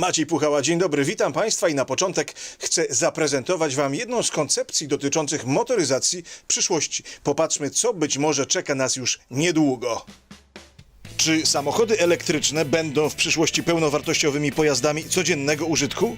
Maciej Puchała, dzień dobry, witam Państwa i na początek chcę zaprezentować Wam jedną z koncepcji dotyczących motoryzacji przyszłości. Popatrzmy, co być może czeka nas już niedługo. Czy samochody elektryczne będą w przyszłości pełnowartościowymi pojazdami codziennego użytku?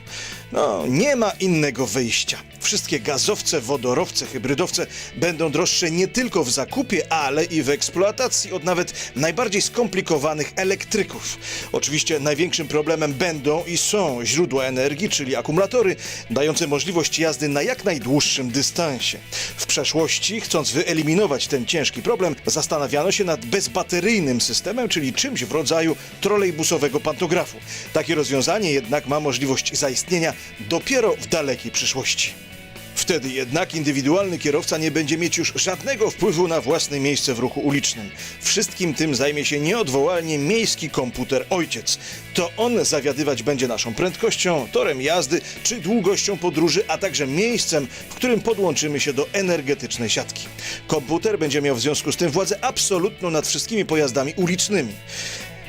No, nie ma innego wyjścia. Wszystkie gazowce, wodorowce, hybrydowce będą droższe nie tylko w zakupie, ale i w eksploatacji od nawet najbardziej skomplikowanych elektryków. Oczywiście największym problemem będą i są źródła energii, czyli akumulatory, dające możliwość jazdy na jak najdłuższym dystansie. W przeszłości, chcąc wyeliminować ten ciężki problem, zastanawiano się nad bezbateryjnym systemem, czyli czymś w rodzaju trolejbusowego pantografu. Takie rozwiązanie jednak ma możliwość zaistnienia dopiero w dalekiej przyszłości. Wtedy jednak indywidualny kierowca nie będzie mieć już żadnego wpływu na własne miejsce w ruchu ulicznym. Wszystkim tym zajmie się nieodwołalnie miejski komputer ojciec. To on zawiadywać będzie naszą prędkością, torem jazdy czy długością podróży, a także miejscem, w którym podłączymy się do energetycznej siatki. Komputer będzie miał w związku z tym władzę absolutną nad wszystkimi pojazdami ulicznymi.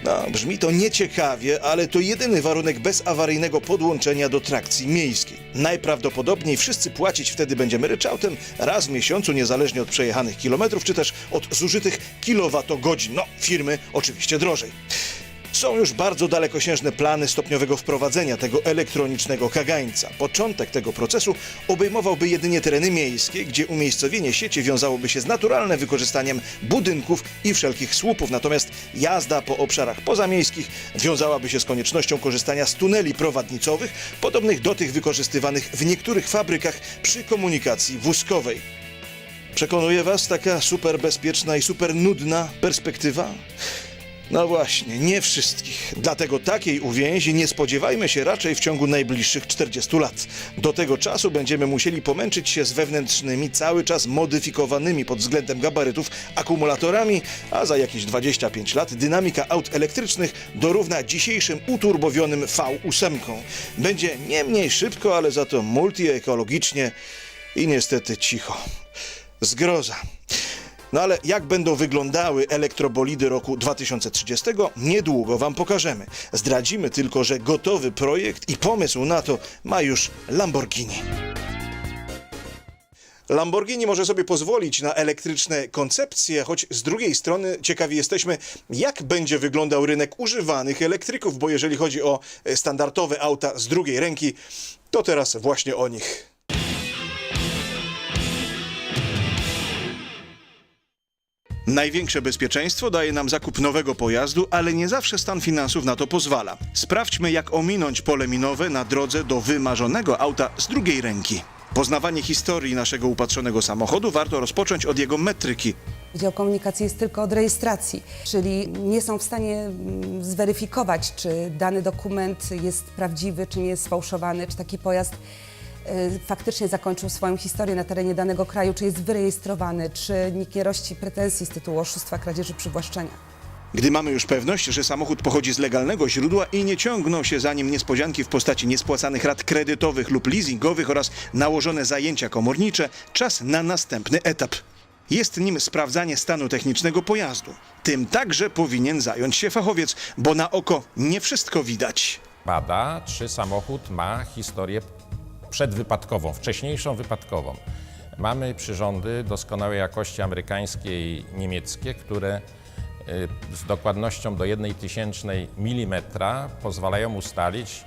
No, brzmi to nieciekawie, ale to jedyny warunek bezawaryjnego podłączenia do trakcji miejskiej. Najprawdopodobniej wszyscy płacić wtedy będziemy ryczałtem raz w miesiącu, niezależnie od przejechanych kilometrów, czy też od zużytych kilowatogodzin. No, firmy oczywiście drożej. Są już bardzo dalekosiężne plany stopniowego wprowadzenia tego elektronicznego kagańca. Początek tego procesu obejmowałby jedynie tereny miejskie, gdzie umiejscowienie sieci wiązałoby się z naturalnym wykorzystaniem budynków i wszelkich słupów, natomiast jazda po obszarach pozamiejskich wiązałaby się z koniecznością korzystania z tuneli prowadnicowych, podobnych do tych wykorzystywanych w niektórych fabrykach przy komunikacji wózkowej. Przekonuje Was taka super bezpieczna i super nudna perspektywa? No właśnie, nie wszystkich. Dlatego takiej uwięzi nie spodziewajmy się raczej w ciągu najbliższych 40 lat. Do tego czasu będziemy musieli pomęczyć się z wewnętrznymi, cały czas modyfikowanymi pod względem gabarytów akumulatorami, a za jakieś 25 lat dynamika aut elektrycznych dorówna dzisiejszym uturbowionym V8. Będzie nie mniej szybko, ale za to multiekologicznie i niestety cicho. Zgroza. No ale jak będą wyglądały elektrobolidy roku 2030, niedługo Wam pokażemy. Zdradzimy tylko, że gotowy projekt i pomysł na to ma już Lamborghini. Lamborghini może sobie pozwolić na elektryczne koncepcje, choć z drugiej strony ciekawi jesteśmy, jak będzie wyglądał rynek używanych elektryków, bo jeżeli chodzi o e, standardowe auta z drugiej ręki, to teraz właśnie o nich. Największe bezpieczeństwo daje nam zakup nowego pojazdu, ale nie zawsze stan finansów na to pozwala. Sprawdźmy, jak ominąć pole minowe na drodze do wymarzonego auta z drugiej ręki. Poznawanie historii naszego upatrzonego samochodu warto rozpocząć od jego metryki. Dział komunikacji jest tylko od rejestracji, czyli nie są w stanie mm, zweryfikować, czy dany dokument jest prawdziwy, czy nie jest sfałszowany, czy taki pojazd faktycznie zakończył swoją historię na terenie danego kraju, czy jest wyrejestrowany, czy nikt nie rości pretensji z tytułu oszustwa, kradzieży, przywłaszczenia. Gdy mamy już pewność, że samochód pochodzi z legalnego źródła i nie ciągną się za nim niespodzianki w postaci niespłacanych rat kredytowych lub leasingowych oraz nałożone zajęcia komornicze, czas na następny etap. Jest nim sprawdzanie stanu technicznego pojazdu. Tym także powinien zająć się fachowiec, bo na oko nie wszystko widać. bada, czy samochód ma historię przedwypadkową, wcześniejszą wypadkową. Mamy przyrządy doskonałej jakości amerykańskie i niemieckie, które y, z dokładnością do 1 tysięcznej milimetra pozwalają ustalić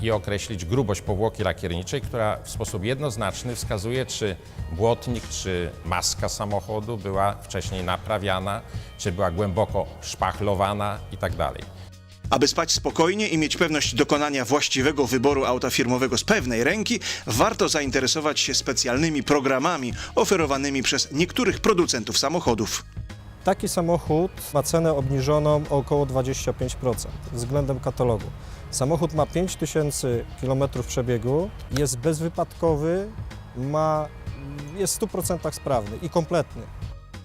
i określić grubość powłoki lakierniczej, która w sposób jednoznaczny wskazuje, czy błotnik, czy maska samochodu była wcześniej naprawiana, czy była głęboko szpachlowana itd. Aby spać spokojnie i mieć pewność dokonania właściwego wyboru auta firmowego z pewnej ręki, warto zainteresować się specjalnymi programami oferowanymi przez niektórych producentów samochodów. Taki samochód ma cenę obniżoną o około 25% względem katalogu. Samochód ma 5000 km przebiegu, jest bezwypadkowy, ma, jest w 100% sprawny i kompletny.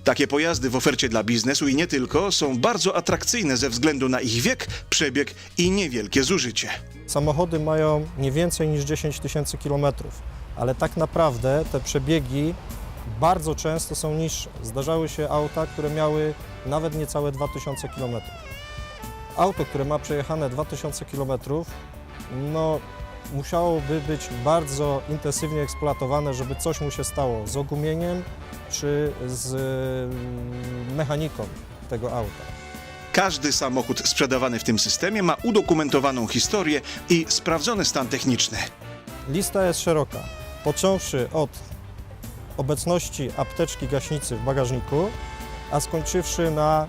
Takie pojazdy w ofercie dla biznesu i nie tylko są bardzo atrakcyjne ze względu na ich wiek, przebieg i niewielkie zużycie. Samochody mają nie więcej niż 10 tysięcy kilometrów, ale tak naprawdę te przebiegi bardzo często są niższe. Zdarzały się auta, które miały nawet niecałe 2000 km. Auto, które ma przejechane 2000 km, no, musiałoby być bardzo intensywnie eksploatowane, żeby coś mu się stało z ogumieniem czy z mm, mechaniką tego auta. Każdy samochód sprzedawany w tym systemie ma udokumentowaną historię i sprawdzony stan techniczny. Lista jest szeroka, począwszy od obecności apteczki gaśnicy w bagażniku, a skończywszy na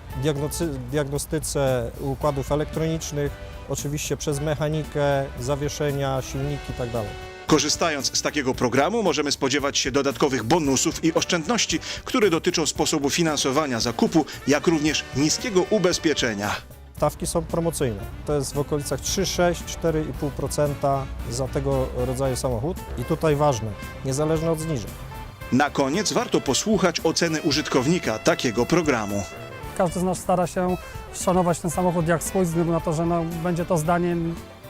diagnostyce układów elektronicznych, oczywiście przez mechanikę, zawieszenia, silniki tak itd. Korzystając z takiego programu możemy spodziewać się dodatkowych bonusów i oszczędności, które dotyczą sposobu finansowania zakupu, jak również niskiego ubezpieczenia. Stawki są promocyjne. To jest w okolicach 3-6-4,5% za tego rodzaju samochód. I tutaj ważne, niezależne od zniżek. Na koniec warto posłuchać oceny użytkownika takiego programu. Każdy z nas stara się szanować ten samochód jak swój, ze względu na to, że no, będzie to zdanie,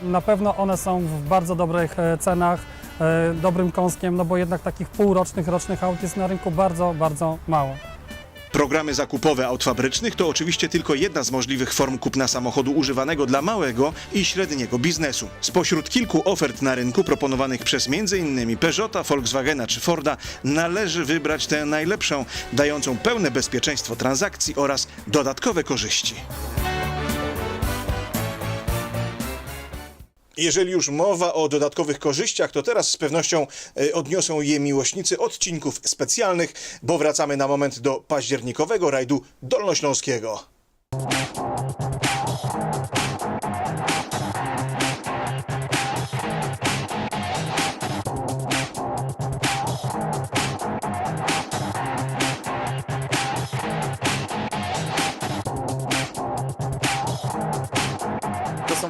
na pewno one są w bardzo dobrych e, cenach, e, dobrym kąskiem, no bo jednak takich półrocznych, rocznych aut jest na rynku bardzo, bardzo mało. Programy zakupowe aut fabrycznych to oczywiście tylko jedna z możliwych form kupna samochodu używanego dla małego i średniego biznesu. Spośród kilku ofert na rynku proponowanych przez m.in. Peugeota, Volkswagena czy Forda należy wybrać tę najlepszą, dającą pełne bezpieczeństwo transakcji oraz dodatkowe korzyści. Jeżeli już mowa o dodatkowych korzyściach, to teraz z pewnością e, odniosą je miłośnicy odcinków specjalnych, bo wracamy na moment do październikowego rajdu dolnośląskiego.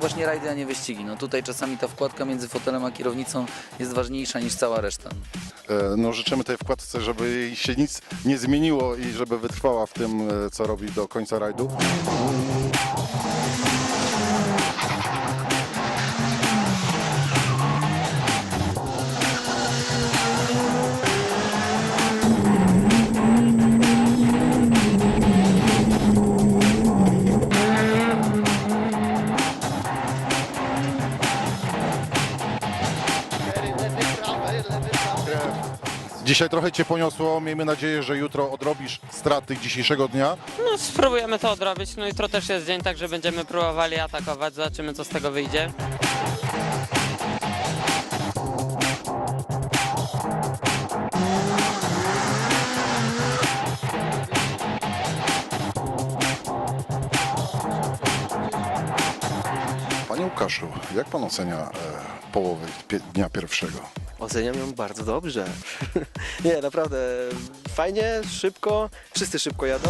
Właśnie rajdy, a nie wyścigi. No tutaj czasami ta wkładka między fotelem a kierownicą jest ważniejsza niż cała reszta. E, No, życzymy tej wkładce, żeby jej się nic nie zmieniło i żeby wytrwała w tym, e, co robi do końca rajdu. Dzisiaj trochę Cię poniosło. Miejmy nadzieję, że jutro odrobisz straty dzisiejszego dnia. No, spróbujemy to odrobić. No jutro też jest dzień, także będziemy próbowali atakować. Zobaczymy, co z tego wyjdzie. Panie Łukaszu, jak Pan ocenia e, połowę pie- dnia pierwszego? Oceniam ją bardzo dobrze. Nie, naprawdę fajnie, szybko, wszyscy szybko jadą.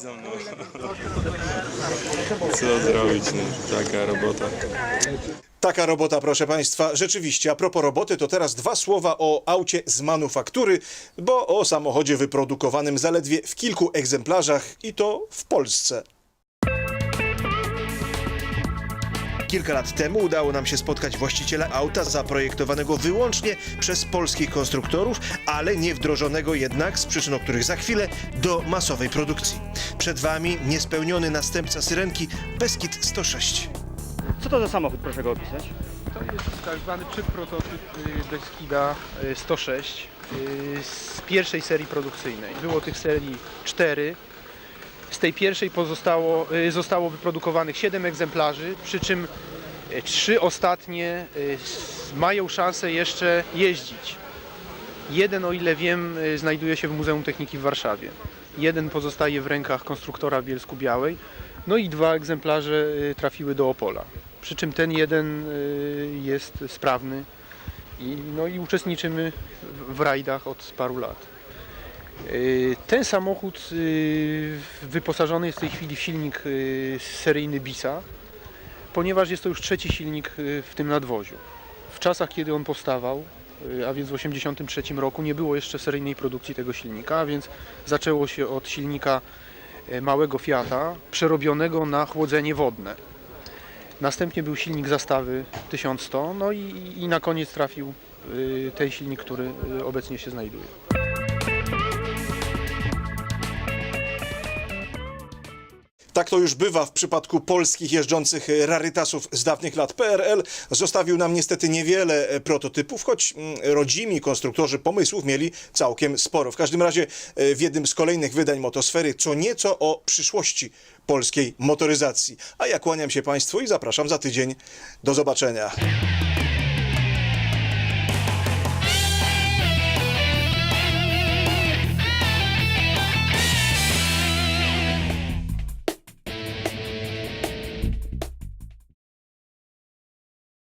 Co zrobić, no, taka robota. Taka robota, proszę Państwa. Rzeczywiście, a propos roboty, to teraz dwa słowa o aucie z manufaktury, bo o samochodzie wyprodukowanym zaledwie w kilku egzemplarzach i to w Polsce. Kilka lat temu udało nam się spotkać właściciela auta zaprojektowanego wyłącznie przez polskich konstruktorów, ale nie wdrożonego jednak, z przyczyn o których za chwilę, do masowej produkcji. Przed Wami niespełniony następca Syrenki Beskid 106. Co to za samochód, proszę go opisać? To jest tak zwany przyprototyp y, Beskida y, 106 y, z pierwszej serii produkcyjnej. Było tych serii 4, tej pierwszej pozostało, y, zostało wyprodukowanych 7 egzemplarzy, przy czym y, trzy ostatnie y, mają szansę jeszcze jeździć. Jeden, o ile wiem, znajduje się w Muzeum Techniki w Warszawie. Jeden pozostaje w rękach konstruktora w Bielsku Białej. No i dwa egzemplarze trafiły do Opola. Przy czym ten jeden jest sprawny i, no i uczestniczymy w rajdach od paru lat. Y, Ten samochód y, wyposażony jest w tej chwili w silnik y, seryjny Bisa, ponieważ jest to już trzeci silnik w tym nadwoziu. W czasach, kiedy on powstawał, a więc w 1983 roku, nie było jeszcze seryjnej produkcji tego silnika, a więc zaczęło się od silnika y, małego Fiata, przerobionego na chłodzenie wodne. Następnie był silnik zastawy 1100, no i, i na koniec trafił ten silnik, który obecnie się znajduje. Tak to już bywa w przypadku polskich jeżdżących rarytasów z dawnych lat. PRL zostawił nam niestety niewiele prototypów, choć mm, rodzimi konstruktorzy pomysłów mieli całkiem sporo. W każdym razie e, w jednym z kolejnych wydań Motosfery co nieco o przyszłości polskiej motoryzacji. A ja kłaniam się Państwu i zapraszam za tydzień. Do zobaczenia.